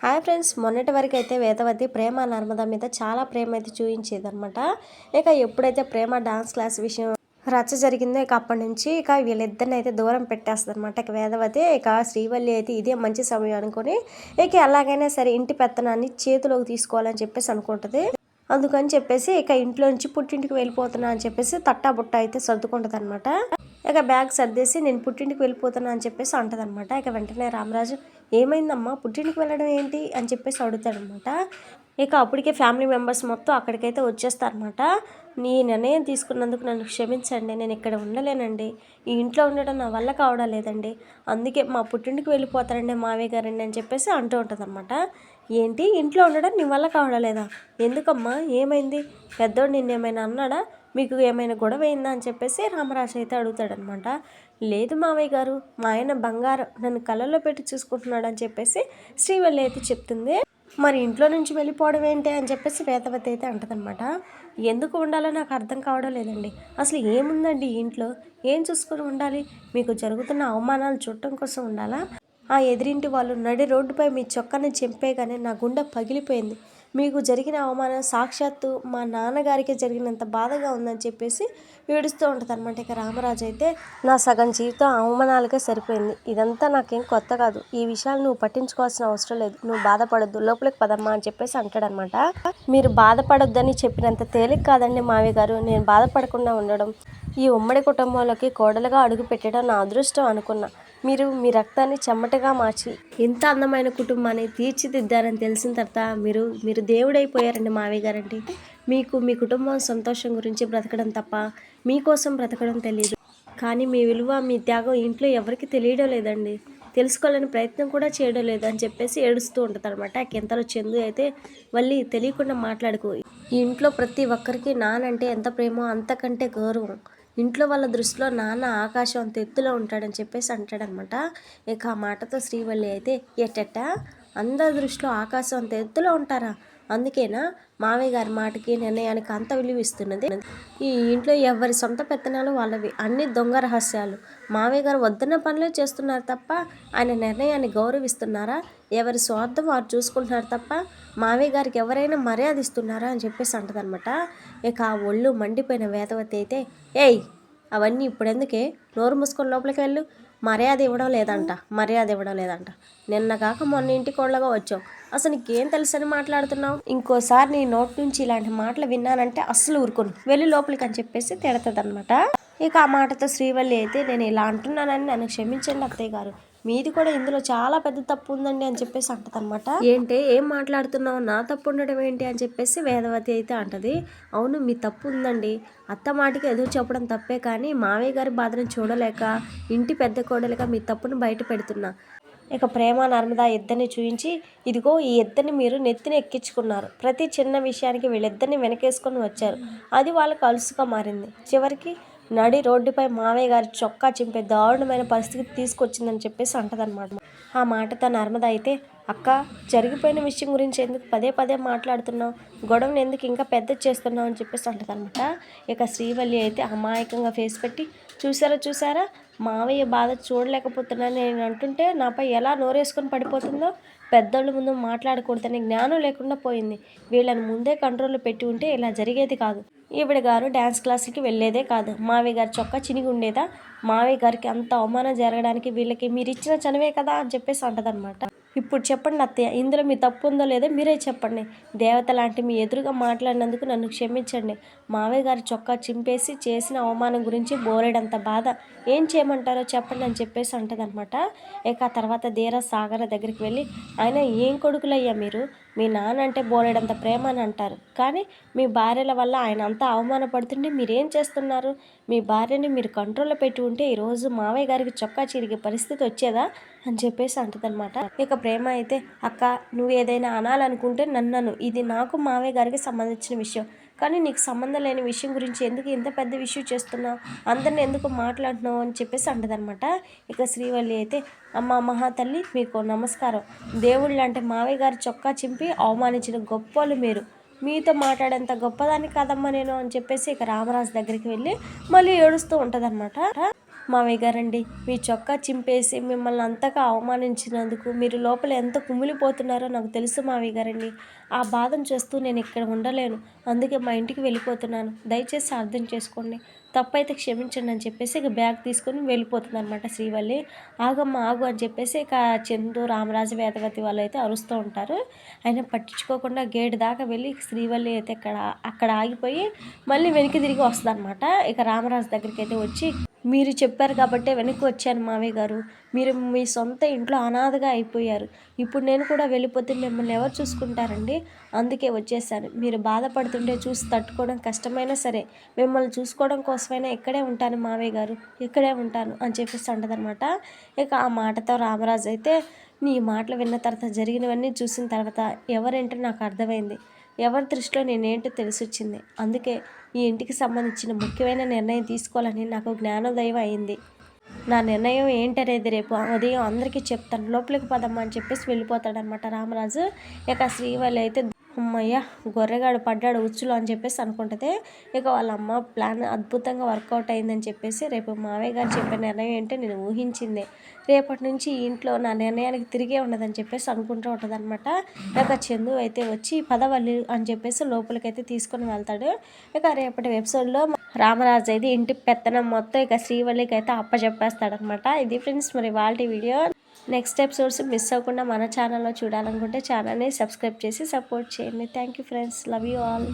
Hi friends మొన్నటి వరకు అయితే వేదవతి ప్రేమ నర్మద మీద చాలా ప్రేమ అయితే చూపించేది అనమాట ఇక ఎప్పుడైతే ప్రేమ డాన్స్ క్లాస్ విషయం రచ్చ జరిగిందో ఇక అప్పటి నుంచి ఇక వీళ్ళిద్దరిని అయితే దూరం పెట్టేస్తుంది అనమాట ఇక వేదవతి. ఇక శ్రీవల్లి అయితే ఇదే మంచి సమయం అనుకొని ఇక ఎలాగైనా సరే ఇంటి పెత్తనాన్ని చేతిలోకి తీసుకోవాలని చెప్పేసి అనుకుంటుంది. అందుకని చెప్పేసి ఇక ఇంట్లో నుంచి పుట్టింటికి వెళ్ళిపోతున్నా అని చెప్పేసి తట్టా బుట్ట అయితే సర్దుకుంటుంది అనమాట ఇక బ్యాగ్ సర్దేసి నేను పుట్టింటికి వెళ్ళిపోతున్నా అని చెప్పేసి అంటదనమాట. ఇక వెంటనే రామరాజు ఏమైందమ్మా? పుట్టింటికి వెళ్ళడం ఏంటి? అని చెప్పేసి అడుగుతాడనమాట. ఇక అప్పటికే ఫ్యామిలీ మెంబర్స్ మొత్తం అక్కడికైతే వచ్చేస్తారనమాట. నీ నిర్ణయం తీసుకున్నందుకు నన్ను క్షమించండి. నేను ఇక్కడ ఉండలేనండి. ఈ ఇంట్లో ఉండడం నా వల్ల కావడం లేదండి. అందుకే మా పుట్టింటికి వెళ్ళిపోతారండి మావయ్య గారండి అని చెప్పేసి అంటూ ఉంటుంది ఏంటి? ఇంట్లో ఉండడం నీ వల్ల కావడం లేదా? ఎందుకమ్మా? ఏమైంది? పెద్దోడు నిన్నేమైనా అన్నాడా? మీకు ఏమైనా గొడవ అయిందా అని చెప్పేసి రామరాజు అయితే అడుగుతాడనమాట. లేదు మావయ్య గారు మా ఆయన బంగారం నన్ను కళ్ళల్లో పెట్టి చూసుకుంటున్నాడు అని చెప్పేసి శ్రీవల్లి అయితే చెప్తుంది. మరి ఇంట్లో నుంచి వెళ్ళిపోవడం ఏంటి అని చెప్పేసి వేదవతి అయితే అంటదనమాట. ఎందుకు ఉండాలో నాకు అర్థం కావడం లేదండి. అసలు ఏముందండి ఇంట్లో? ఏం చూసుకొని ఉండాలి? మీకు జరుగుతున్న అవమానాలు చూడటం కోసం ఉండాలా? ఆ ఎదిరింటి వాళ్ళు నడి రోడ్డుపై మీ చొక్కాని చెంపేగానే నా గుండె పగిలిపోయింది. మీకు జరిగిన అవమానం సాక్షాత్తు మా నాన్నగారికి జరిగినంత బాధగా ఉందని చెప్పేసి ఏడుస్తూ ఉంటుంది అనమాట ఇక రామరాజు అయితే నా సగం జీవితం అవమానాలుగా సరిపోయింది. ఇదంతా నాకేం కొత్త కాదు. ఈ విషయాలు నువ్వు పట్టించుకోవాల్సిన అవసరం లేదు. నువ్వు బాధపడొద్దు. లోపలికి పదమ్మా అని చెప్పేసి అంటాడనమాట మీరు బాధపడొద్దని చెప్పినంత తేలిక కాదండి మావి గారు. నేను బాధపడకుండా ఉండడం ఈ ఉమ్మడి కుటుంబంలోకి కోడలుగా అడుగు పెట్టడం నా అదృష్టం అనుకున్నా. మీరు మీ రక్తాన్ని చెమ్మటగా మార్చి ఇంత అందమైన కుటుంబాన్ని తీర్చిదిద్దారని తెలిసిన తర్వాత మీరు మీరు దేవుడైపోయారండి మావయ్య గారంటే. మీకు మీ కుటుంబం సంతోషం గురించి బ్రతకడం తప్ప మీకోసం బ్రతకడం తెలియదు కానీ మీ విలువ మీ త్యాగం ఇంట్లో ఎవరికి తెలియడం లేదండి. తెలుసుకోవాలని ప్రయత్నం కూడా చేయడం లేదు అని చెప్పేసి ఏడుస్తూ ఉంటుంది అనమాట ఎంతలో చందు అయితే మళ్ళీ తెలియకుండా మాట్లాడుకో. ఈ ఇంట్లో ప్రతి ఒక్కరికి నానంటే ఎంత ప్రేమో అంతకంటే గౌరవం. ఇంట్లో వాళ్ళ దృష్టిలో నాన్న ఆకాశం అంత ఎత్తులో ఉంటాడని చెప్పేసి అంటాడనమాట. ఇక ఆ మాటతో శ్రీవల్లి అయితే ఎట్టెట్ట? అందరి దృష్టిలో ఆకాశం అంత ఎత్తులో ఉంటారా? అందుకేనా? మావయ్య గారి మాటకి నిర్ణయానికి అంత విలువిస్తున్నది ఈ ఇంట్లో ఎవరి సొంత పెత్తనాలు వాళ్ళవి అన్ని దొంగ రహస్యాలు. మావయ్య గారు వద్దన్న పనులే చేస్తున్నారు తప్ప ఆయన నిర్ణయాన్ని గౌరవిస్తున్నారా? ఎవరి స్వార్థం వారు చూసుకుంటున్నారు తప్ప మావయ్య గారికి ఎవరైనా మర్యాద ఇస్తున్నారా అని చెప్పేసి అంటదనమాట. ఇక ఆ ఒళ్ళు మండిపోయిన వేదవతి అయితే ఏయ్! అవన్నీ ఇప్పుడెందుకే? నోరు మూసుకొని లోపలికి వెళ్ళు. మర్యాద ఇవ్వడం లేదంట. మర్యాద ఇవ్వడం లేదంట. నిన్న కాక మొన్న ఇంటి కోళ్ళగా వచ్చావు. అసలు నీకేం తెలుసని మాట్లాడుతున్నావు? ఇంకోసారి నీ నోటి నుంచి ఇలాంటి మాటలు విన్నానంటే అస్సలు ఊరుకోను. వెళ్ళి లోపలికి అని చెప్పేసి తిడతదనమాట ఇక ఆ మాటతో శ్రీవల్లి అయితే నేను ఇలా అంటున్నానని నన్ను క్షమించండి అత్తయ్య గారు. మీది కూడా ఇందులో చాలా పెద్ద తప్పు ఉందండి అని చెప్పేసి అంటది అనమాట ఏంటి ఏం మాట్లాడుతున్నావు? నా తప్పు ఉండడం ఏంటి అని చెప్పేసి వేదవతి అయితే అంటది. అవును మీ తప్పు ఉందండి. అత్త మాటికి ఎదురు చెప్పడం తప్పే కానీ మావయ్య గారి బాధను చూడలేక ఇంటి పెద్ద కోడలుగా మీ తప్పును బయట పెడుతున్నా. ఇక ప్రేమ నర్మదా ఇద్దరిని చూపించి ఇదిగో ఈ ఇద్దరిని మీరు నెత్తిని ఎక్కించుకున్నారు. ప్రతి చిన్న విషయానికి వీళ్ళిద్దరిని వెనకేసుకొని వచ్చారు. అది వాళ్ళకు అలుసుగా మారింది. చివరికి నడి రోడ్డుపై మావయ్య గారి చొక్కా చింపే దారుణమైన పరిస్థితి తీసుకొచ్చిందని చెప్పేసి అంటదన్నమాట. ఆ మాటతో నర్మద అయితే అక్క జరిగిపోయిన విషయం గురించి ఎందుకు పదే పదే మాట్లాడుతున్నావు? గొడవను ఎందుకు ఇంకా పెద్ద చేస్తున్నావు? అని చెప్పేసి అంటదనమాట ఇక శ్రీవల్లి అయితే అమాయకంగా ఫేస్ పెట్టి చూసారా చూసారా మావయ్య బాధ చూడలేకపోతున్నా నేను అంటుంటే నాపై ఎలా నోరేసుకొని పడిపోతుందో? పెద్దోళ్ళ ముందు మాట్లాడకూడదనే జ్ఞానం లేకుండా పోయింది. వీళ్ళని ముందే కంట్రోల్లో పెట్టి ఉంటే ఇలా జరిగేది కాదు. ఈవిడ గారు డ్యాన్స్ క్లాస్కి వెళ్ళేదే కాదు. మావయ్య గారి చొక్కా చినిగి ఉండేదా మావయ్య గారికి అంత అవమానం జరగడానికి వీళ్ళకి మీరు ఇచ్చిన చనివే కదా అని చెప్పేసి అంటదనమాట ఇప్పుడు చెప్పండి అత్తయ్య ఇందులో మీ తప్పు ఉందో లేదో మీరే చెప్పండి. దేవత లాంటి మీ ఎదురుగా మాట్లాడినందుకు నన్ను క్షమించండి. మావయ్య గారి చొక్కా చింపేసి చేసిన అవమానం గురించి బోరేడంత బాధ. ఏం చేయమంటారో చెప్పండి అని చెప్పేసి అంటదనమాట ఇక తర్వాత ధీర సాగర దగ్గరికి వెళ్ళి ఆయన ఏం కొడుకులయ్యా మీరు? మీ నాన్న అంటే బోలేడంత ప్రేమ అని అంటారు కానీ మీ భార్యల వల్ల ఆయన అంతా అవమానపడుతుంటే మీరేం చేస్తున్నారు? మీ భార్యని మీరు కంట్రోల్లో పెట్టి ఉంటే ఈరోజు మావయ్య గారికి చొక్కా చిరిగే పరిస్థితి వచ్చేదా? అని చెప్పేసి అంటదనమాట ఇక ప్రేమ అయితే అక్క నువ్వు ఏదైనా అనాలనుకుంటే నన్నను. ఇది నాకు మావయ్య గారికి సంబంధించిన విషయం. కానీ నీకు సంబంధం లేని విషయం గురించి ఎందుకు ఇంత పెద్ద విషయం చేస్తున్నావు? అందరిని ఎందుకు మాట్లాడుతున్నావు అని చెప్పేసి అంటదనమాట ఇక శ్రీవల్లి అయితే అమ్మ మహాతల్లి మీకు నమస్కారం. దేవుళ్ళు అంటే మావయ్య గారి చొక్కా చింపి అవమానించిన గొప్పలు మీరు. మీతో మాట్లాడేంత గొప్పదాన్ని కాదమ్మా నేను అని చెప్పేసి ఇక రామరాజు దగ్గరికి వెళ్ళి మళ్ళీ ఏడుస్తూ ఉంటుందన్నమాట. మావయ్య గారండి మీ చొక్కా చింపేసి మిమ్మల్ని అంతగా అవమానించినందుకు మీరు లోపల ఎంత కుమిలిపోతున్నారో నాకు తెలుసు మావయ్య గారండి. ఆ బాధను చూస్తూ నేను ఇక్కడ ఉండలేను. అందుకే మా ఇంటికి వెళ్ళిపోతున్నాను. దయచేసి అర్థం చేసుకోండి. తప్పైతే క్షమించండి అని చెప్పేసి ఇక బ్యాగ్ తీసుకొని వెళ్ళిపోతుంది అనమాట శ్రీవల్లి. ఆగమ్మ ఆగు అని చెప్పేసి ఇక చందు రామరాజు వేదవతి వాళ్ళు అయితే అరుస్తూ ఉంటారు. ఆయన పట్టించుకోకుండా గేట్ దాకా వెళ్ళి శ్రీవల్లి అయితే ఇక్కడ అక్కడ ఆగిపోయి మళ్ళీ వెనక్కి తిరిగి వస్తుంది అనమాట ఇక రామరాజు దగ్గరికి అయితే వచ్చి మీరు చెప్పారు కాబట్టే వెనక్కి వచ్చాను మావయ్య గారు. మీరు మీ సొంత ఇంట్లో అనాథగా అయిపోయారు. ఇప్పుడు నేను కూడా వెళ్ళిపోతే మిమ్మల్ని ఎవరు చూసుకుంటారండి? అందుకే వచ్చేసాను. మీరు బాధపడుతుంటే చూసి తట్టుకోవడం కష్టమైనా సరే మిమ్మల్ని చూసుకోవడం కోసమైనా ఇక్కడే ఉంటాను మావయ్య గారు. ఇక్కడే ఉంటాను అని చెప్పేసి అంటదనమాట ఇక ఆ మాటతో రామరాజు అయితే నీ మాటలు విన్న తర్వాత జరిగినవన్నీ చూసిన తర్వాత ఎవరేంటో నాకు అర్థమైంది. ఎవరి దృష్టిలో నేనేంటో తెలిసొచ్చింది. అందుకే ఈ ఇంటికి సంబంధించిన ముఖ్యమైన నిర్ణయం తీసుకోవాలని నాకు జ్ఞానోదయం అయింది. నా నిర్ణయం ఏంటనేది రేపు ఉదయం అందరికీ చెప్తాను. లోపలికి పదమ్మా అని చెప్పేసి వెళ్ళిపోతాడనమాట రామరాజు. ఇక శ్రీవల్లి అయితే అమ్మయ్య గొర్రెగాడు పడ్డాడు ఉచ్చులో అని చెప్పేసి అనుకుంటుంది ఇక వాళ్ళ అమ్మ ప్లాన్ అద్భుతంగా వర్కౌట్ అయిందని చెప్పేసి రేపు మావయ్య గారు చెప్పే నిర్ణయం ఏంటో నేను ఊహించిందే. రేపటి నుంచి ఇంట్లో నా నిర్ణయానికి తిరిగే ఉండదని చెప్పేసి అనుకుంటూ ఉంటుంది అనమాట ఇక చందు అయితే వచ్చి పదవల్లి అని చెప్పేసి లోపలికైతే తీసుకొని వెళ్తాడు. ఇక రేపటి ఎపిసోడ్లో రామరాజు అయితే ఇంటి పెత్తనం మొత్తం ఇక శ్రీవల్లికి అయితే అప్పచెప్పేస్తాడనమాట ఇది ఫ్రెండ్స్ మరి వాళ్ళ వీడియో. నెక్స్ట్ ఎపిసోడ్స్ మిస్ అవ్వకుండా మన ఛానల్లో చూడాలనుకుంటే ఛానల్ని సబ్స్క్రైబ్ చేసి సపోర్ట్ చేయండి. Thank you friends love you all